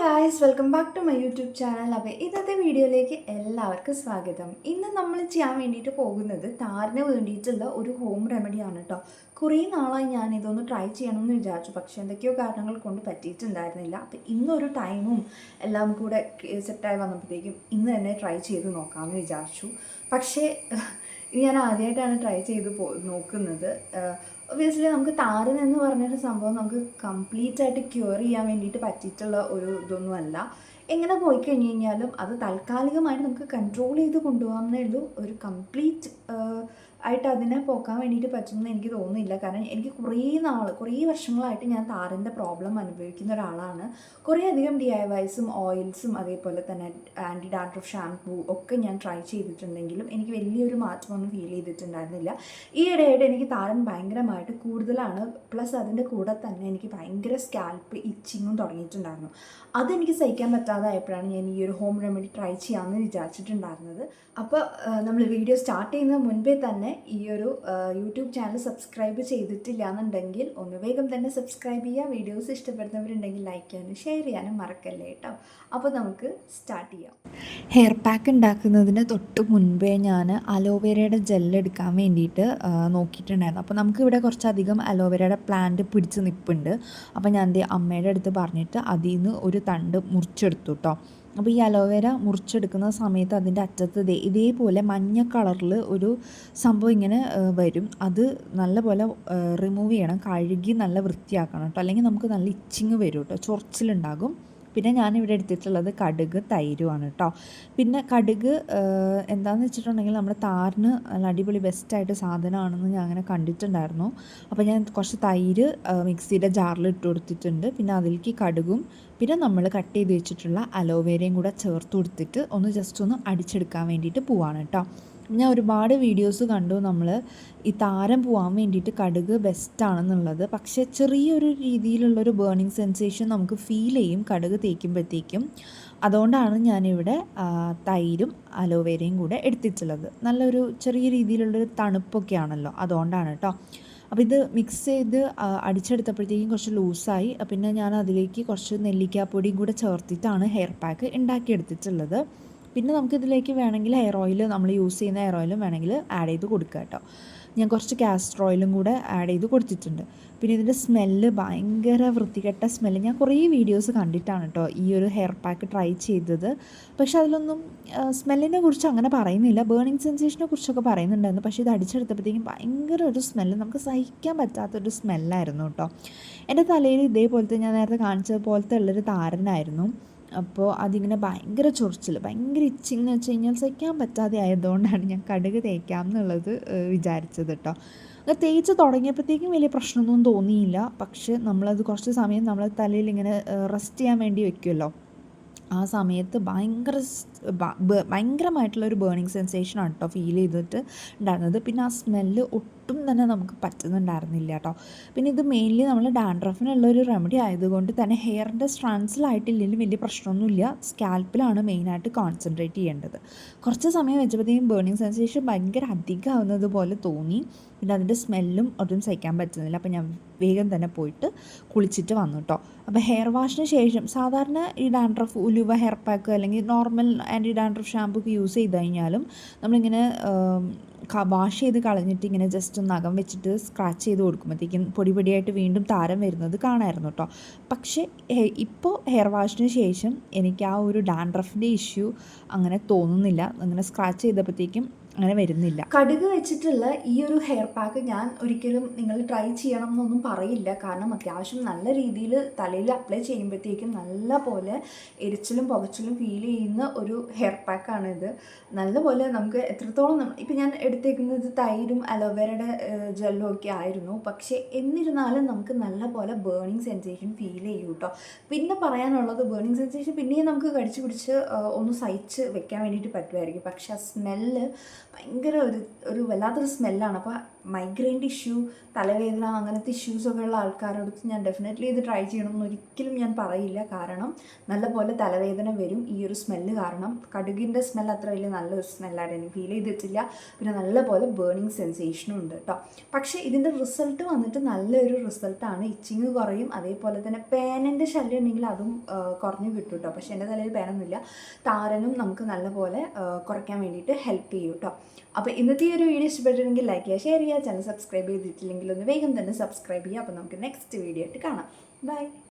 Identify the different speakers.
Speaker 1: Guys welcome back to my YouTube channel അപ്പോൾ ഇന്നത്തെ വീഡിയോയിലേക്ക് എല്ലാവർക്കും സ്വാഗതം. ഇന്ന് നമ്മൾ ചെയ്യാൻ വേണ്ടിയിട്ട് പോകുന്നത് താരന് വേണ്ടിയിട്ടുള്ള ഒരു ഹോം റെമഡിയാണ് കേട്ടോ കുറേ നാളായി ഞാൻ ഇതൊന്ന് ട്രൈ ചെയ്യണമെന്ന് വിചാരിച്ചു. പക്ഷേ എന്തൊക്കെയോ കാരണങ്ങൾ കൊണ്ട് പറ്റിയിട്ടുണ്ടായിരുന്നില്ല. അപ്പോൾ ഇന്നൊരു ടൈമും എല്ലാം കൂടെ സെറ്റായി വന്നപ്പോഴത്തേക്കും ഇന്ന് തന്നെ ട്രൈ ചെയ്ത് നോക്കാമെന്ന് വിചാരിച്ചു. പക്ഷേ ഞാൻ ആദ്യമായിട്ടാണ് ട്രൈ ചെയ്ത് പോ നോക്കുന്നത്. ഒബിയസ്ലി നമുക്ക് താരൻ എന്ന് പറഞ്ഞൊരു സംഭവം നമുക്ക് കംപ്ലീറ്റ് ആയിട്ട് ക്യൂർ ചെയ്യാൻ വേണ്ടിയിട്ട് പറ്റിയിട്ടുള്ള ഒരു ഇതൊന്നുമല്ല എങ്ങനെ പോയി കഴിഞ്ഞ് കഴിഞ്ഞാലും അത് താൽക്കാലികമായിട്ട് നമുക്ക് കൺട്രോൾ ചെയ്ത് കൊണ്ടുപോകാമെന്നേ ഉള്ളൂ. ഒരു കംപ്ലീറ്റ് ആയിട്ട് അതിനെ പോക്കാൻ വേണ്ടിയിട്ട് പറ്റുമെന്ന് എനിക്ക് തോന്നുന്നില്ല. കാരണം എനിക്ക് കുറേ നാൾ കുറേ വർഷങ്ങളായിട്ട് ഞാൻ താരന്റെ പ്രോബ്ലം അനുഭവിക്കുന്ന ഒരാളാണ്. കുറേ അധികം ഡി ഐ വൈസും ഓയിൽസും അതേപോലെ തന്നെ ആന്റി ഡാൻഡ്രഫ് ഷാംപൂ ഒക്കെ ഞാൻ ട്രൈ ചെയ്തിട്ടുണ്ടെങ്കിലും എനിക്ക് വലിയൊരു മാറ്റമൊന്നും ഫീൽ ചെയ്തിട്ടുണ്ടായിരുന്നില്ല. ഈ ഇടയായിട്ട് എനിക്ക് താരൻ ഭയങ്കരമായിട്ട് കൂടുതലാണ്. പ്ലസ് അതിന്റെ കൂടെ തന്നെ എനിക്ക് ഭയങ്കര സ്കാൽപ്പ് ഇച്ചിങ്ങും തുടങ്ങിയിട്ടുണ്ടായിരുന്നു. അതെനിക്ക് സഹിക്കാൻ പറ്റാതായപ്പോഴാണ് ഞാൻ ഈ ഒരു ഹോം റെമഡി ട്രൈ ചെയ്യാമെന്ന് വിചാരിച്ചിട്ടുണ്ടായിരുന്നത്. അപ്പോൾ നമ്മൾ വീഡിയോ സ്റ്റാർട്ട് ചെയ്യുന്നതിന് മുൻപേ തന്നെ ഈ ഒരു യൂട്യൂബ് ചാനൽ സബ്സ്ക്രൈബ് ചെയ്തിട്ടില്ല എന്നുണ്ടെങ്കിൽ ഒന്ന് വേഗം തന്നെ സബ്സ്ക്രൈബ് ചെയ്യുക. വീഡിയോസ് ഇഷ്ടപ്പെടുന്നവരുണ്ടെങ്കിൽ ലൈക്ക് ചെയ്യാനും ഷെയർ ചെയ്യാനും മറക്കല്ലേ കേട്ടോ. അപ്പോൾ നമുക്ക് സ്റ്റാർട്ട് ചെയ്യാം.
Speaker 2: ഹെയർ പാക്ക് ഉണ്ടാക്കുന്നതിന് തൊട്ട് മുൻപേ ഞാൻ അലോവേരയുടെ ജെല്ലെടുക്കാൻ വേണ്ടിയിട്ട് നോക്കിയിട്ടുണ്ടായിരുന്നു. അപ്പോൾ നമുക്കിവിടെ കുറച്ചധികം അലോവേരയുടെ പ്ലാന്റ് പിടിച്ച് നിൽപ്പുണ്ട് അപ്പോൾ ഞാൻ എന്റെ അമ്മയുടെ അടുത്ത് പറഞ്ഞിട്ട് അതിൽ നിന്ന് ഒരു തണ്ട് മുറിച്ചെടുത്തു കേട്ടോ അപ്പോൾ ഈ അലോവേര മുറിച്ചെടുക്കുന്ന സമയത്ത് അതിന്റെ അറ്റത്ത് ദേ ഇതേപോലെ മഞ്ഞ കളറിൽ ഒരു സംഭവം ഇങ്ങനെ വരും. അത് നല്ലപോലെ റിമൂവ് ചെയ്യണം. കഴുകി നല്ല വൃത്തിയാക്കണം കേട്ടോ. അല്ലെങ്കിൽ നമുക്ക് നല്ല ഇച്ചിങ് വരും കേട്ടോ. ചൊറിച്ചിലുണ്ടാകും. പിന്നെ ഞാനിവിടെ എടുത്തിട്ടുള്ളത് കടുക് തൈരുമാണ് കേട്ടോ പിന്നെ കടുക് എന്താണെന്ന് വെച്ചിട്ടുണ്ടെങ്കിൽ നമ്മുടെ താറിന് നല്ല അടിപൊളി ബെസ്റ്റായിട്ട് സാധനമാണെന്ന് ഞാൻ അങ്ങനെ കണ്ടിട്ടുണ്ടായിരുന്നു. അപ്പോൾ ഞാൻ കുറച്ച് തൈര് മിക്സിയുടെ ജാറിൽ ഇട്ട് കൊടുത്തിട്ടുണ്ട്. പിന്നെ അതിലേക്ക് കടുകും പിന്നെ നമ്മൾ കട്ട് ചെയ്ത് വെച്ചിട്ടുള്ള അലോവേരയും കൂടെ ചേർത്ത് കൊടുത്തിട്ട് ഒന്ന് ജസ്റ്റ് ഒന്ന് അടിച്ചെടുക്കാൻ വേണ്ടിയിട്ട് പോവാണ് കേട്ടോ ഞാൻ ഒരുപാട് വീഡിയോസ് കണ്ടു നമ്മൾ ഈ താരം പോകാൻ വേണ്ടിയിട്ട് കടുക് ബെസ്റ്റാണെന്നുള്ളത് പക്ഷേ ചെറിയൊരു രീതിയിലുള്ളൊരു ബേണിങ് സെൻസേഷൻ നമുക്ക് ഫീൽ ചെയ്യും കടുക് തേക്കുമ്പോഴത്തേക്കും. അതുകൊണ്ടാണ് ഞാനിവിടെ തൈരും അലോവേരയും കൂടെ എടുത്തിട്ടുള്ളത്. നല്ലൊരു ചെറിയ രീതിയിലുള്ളൊരു തണുപ്പൊക്കെ ആണല്ലോ അതുകൊണ്ടാണ് കേട്ടോ അപ്പോൾ ഇത് മിക്സ് ചെയ്ത് അടിച്ചെടുത്തപ്പോഴത്തേക്കും കുറച്ച് ലൂസായി പിന്നെ ഞാൻ അതിലേക്ക് കുറച്ച് നെല്ലിക്കാപ്പൊടിയും കൂടെ ചേർത്തിട്ടാണ് ഹെയർ പാക്ക് ഉണ്ടാക്കിയെടുത്തിട്ടുള്ളത്. പിന്നെ നമുക്കിതിലേക്ക് വേണമെങ്കിൽ ഹെയർ ഓയിൽ നമ്മൾ യൂസ് ചെയ്യുന്ന ഹെയർ ഓയിലും വേണമെങ്കിൽ ആഡ് ചെയ്ത് കൊടുക്കുക കേട്ടോ. ഞാൻ കുറച്ച് കാസ്റ്റർ ഓയിലും കൂടെ ആഡ് ചെയ്ത് കൊടുത്തിട്ടുണ്ട്. പിന്നെ ഇതിന്റെ സ്മെല്ല് ഭയങ്കര വൃത്തികെട്ട സ്മെല്ല് ഞാൻ കുറേ വീഡിയോസ് കണ്ടിട്ടാണ് കേട്ടോ ഈ ഒരു ഹെയർ പാക്ക് ട്രൈ ചെയ്തത്. പക്ഷെ അതിലൊന്നും സ്മെല്ലിനെ കുറിച്ച് അങ്ങനെ പറയുന്നില്ല. ബേണിംഗ് സെൻസേഷനെ കുറിച്ചൊക്കെ പറയുന്നുണ്ടായിരുന്നു. പക്ഷേ ഇത് അടിച്ചെടുത്തപ്പോഴത്തേക്കും ഭയങ്കര ഒരു സ്മെല്ല് നമുക്ക് സഹിക്കാൻ പറ്റാത്തൊരു സ്മെല്ലായിരുന്നു കേട്ടോ. എന്റെ തലയിൽ ഇതേപോലത്തെ ഞാൻ നേരത്തെ കാണിച്ചത് പോലത്തെ ഉള്ളൊരു താരനായിരുന്നു. അപ്പോൾ അതിങ്ങനെ ഭയങ്കര ചൊറിച്ചിൽ ഭയങ്കര ഇച്ചിങ് എന്ന് വെച്ച് കഴിഞ്ഞാൽ സഹിക്കാൻ പറ്റാതെ ആയതുകൊണ്ടാണ് ഞാൻ കടുക് തേക്കാം എന്നുള്ളത് വിചാരിച്ചത് കേട്ടോ അത് തേച്ച് തുടങ്ങിയപ്പോഴത്തേക്കും വലിയ പ്രശ്നമൊന്നും തോന്നിയില്ല. പക്ഷെ നമ്മളത് കുറച്ച് സമയം നമ്മൾ തലയിൽ ഇങ്ങനെ റെസ്റ്റ് ചെയ്യാൻ വേണ്ടി വെക്കുമല്ലോ ആ സമയത്ത് ഭയങ്കര ഭയങ്കരമായിട്ടുള്ളൊരു ബേണിങ് സെൻസേഷനാണ് കേട്ടോ ഫീൽ ചെയ്തിട്ട് ഉണ്ടായിരുന്നത്. പിന്നെ ആ സ്മെല്ല് ഒട്ടും തന്നെ നമുക്ക് പറ്റുന്നുണ്ടായിരുന്നില്ല കേട്ടോ പിന്നെ ഇത് മെയിൻലി നമ്മൾ ഡാൻഡ്രഫിനുള്ള ഒരു റെമഡി ആയതുകൊണ്ട് തന്നെ ഹെയറിന്റെ സ്ട്രാൻസിലായിട്ടില്ലെങ്കിലും വലിയ പ്രശ്നമൊന്നുമില്ല. സ്കാൽപ്പിലാണ് മെയിനായിട്ട് കോൺസെൻട്രേറ്റ് ചെയ്യേണ്ടത്. കുറച്ച് സമയം വെച്ചപ്പോഴത്തേക്കും ബേണിങ് സെൻസേഷൻ ഭയങ്കര അധികമാവുന്നത് പോലെ തോന്നി. പിന്നെ അതിന്റെ സ്മെല്ലും ഒട്ടും സഹിക്കാൻ പറ്റുന്നില്ല. അപ്പോൾ ഞാൻ വേഗം തന്നെ പോയിട്ട് കുളിച്ചിട്ട് വന്നു കേട്ടോ അപ്പോൾ ഹെയർ വാഷിന് ശേഷം സാധാരണ ഈ ഡാൻഡ്രഫ് ഉലുവ ഹെയർ പാക്ക് അല്ലെങ്കിൽ നോർമൽ ആന്റി ഡാൻഡ്രഫ് ഷാമ്പു ഒക്കെ യൂസ് ചെയ്ത് കഴിഞ്ഞാലും നമ്മളിങ്ങനെ വാഷ് ചെയ്ത് കളഞ്ഞിട്ട് ഇങ്ങനെ ജസ്റ്റ് ഒന്ന് അകം വെച്ചിട്ട് സ്ക്രാച്ച് ചെയ്ത് കൊടുക്കുമ്പോഴത്തേക്കും പൊടി പൊടിയായിട്ട് വീണ്ടും താരം വരുന്നത് കാണായിരുന്നു കേട്ടോ പക്ഷേ ഇപ്പോൾ ഹെയർ വാഷിന് ശേഷം എനിക്ക് ആ ഒരു ഡാൻഡ്രഫിന്റെ ഇഷ്യൂ അങ്ങനെ തോന്നുന്നില്ല. അങ്ങനെ സ്ക്രാച്ച് ചെയ്തപ്പോഴത്തേക്കും അങ്ങനെ വരുന്നില്ല.
Speaker 1: കടുക് വെച്ചിട്ടുള്ള ഈ ഒരു ഹെയർ പാക്ക് ഞാൻ ഒരിക്കലും നിങ്ങൾ ട്രൈ ചെയ്യണം എന്നൊന്നും പറയില്ല. കാരണം അത്യാവശ്യം നല്ല രീതിയിൽ തലയിൽ അപ്ലൈ ചെയ്യുമ്പോഴത്തേക്കും നല്ല പോലെ എരിച്ചിലും പുകച്ചിലും ഫീൽ ചെയ്യുന്ന ഒരു ഹെയർ പാക്കാണിത് നല്ല പോലെ നമുക്ക് എത്രത്തോളം ഇപ്പം ഞാൻ എടുത്തേക്കുന്നത് തൈരും അലോവേരയുടെ ജെല്ലും ഒക്കെ ആയിരുന്നു. പക്ഷേ എന്നിരുന്നാലും നമുക്ക് നല്ല പോലെ ബേണിങ് സെൻസേഷൻ ഫീൽ ചെയ്യും കേട്ടോ. പിന്നെ പറയാനുള്ളത് ബേണിങ് സെൻസേഷൻ പിന്നെയും നമുക്ക് കടിച്ചു പിടിച്ച് ഒന്ന് സഹിച്ച് വെക്കാൻ വേണ്ടിയിട്ട് പറ്റുമായിരിക്കും. പക്ഷേ ആ സ്മെല്ല് ഭയങ്കര ഒരു ഒരു വല്ലാത്തൊരു സ്മെല്ലാണ്. അപ്പോൾ മൈഗ്രെയിന്റെ ഇഷ്യൂ തലവേദന അങ്ങനത്തെ ഇഷ്യൂസൊക്കെ ഉള്ള ആൾക്കാരോട് ഞാൻ ഡെഫിനറ്റ്ലി ഇത് ട്രൈ ചെയ്യണമെന്ന് ഒരിക്കലും ഞാൻ പറയില്ല. കാരണം നല്ലപോലെ തലവേദന വരും. ഈ ഒരു സ്മെല്ല് കാരണം കടുകിന്റെ സ്മെൽ അത്ര വലിയ നല്ലൊരു സ്മെല്ലായിട്ട് എനിക്ക് ഫീൽ ചെയ്തിട്ടില്ല. പിന്നെ നല്ലപോലെ ബേണിങ് സെൻസേഷനും ഉണ്ട് കേട്ടോ പക്ഷേ ഇതിന്റെ റിസൾട്ട് വന്നിട്ട് നല്ലൊരു റിസൾട്ടാണ് ഇച്ചിങ് കുറയും. അതേപോലെ തന്നെ പേനന്റെ ശല്യം ഉണ്ടെങ്കിൽ അതും കുറഞ്ഞു കിട്ടും കേട്ടോ പക്ഷേ എന്റെ തലയിൽ പേനൊന്നുമില്ല. താരനും നമുക്ക് നല്ലപോലെ കുറയ്ക്കാൻ വേണ്ടിയിട്ട് ഹെൽപ്പ് ചെയ്യും കേട്ടോ. അപ്പോൾ ഇന്നത്തെ ഈ ഒരു വീഡിയോ ഇഷ്ടപ്പെട്ടിട്ടുണ്ടെങ്കിൽ ലൈക്ക് ചെയ്യുക ഷെയർ ചെയ്യുക ചാനൽ സബ്സ്ക്രൈബ് ചെയ്തിട്ടില്ലെങ്കിൽ ഒന്ന് വേഗം തന്നെ സബ്സ്ക്രൈബ് ചെയ്യുക. അപ്പോൾ നമുക്ക് നെക്സ്റ്റ് വീഡിയോ ആയിട്ട് കാണാം. ബൈ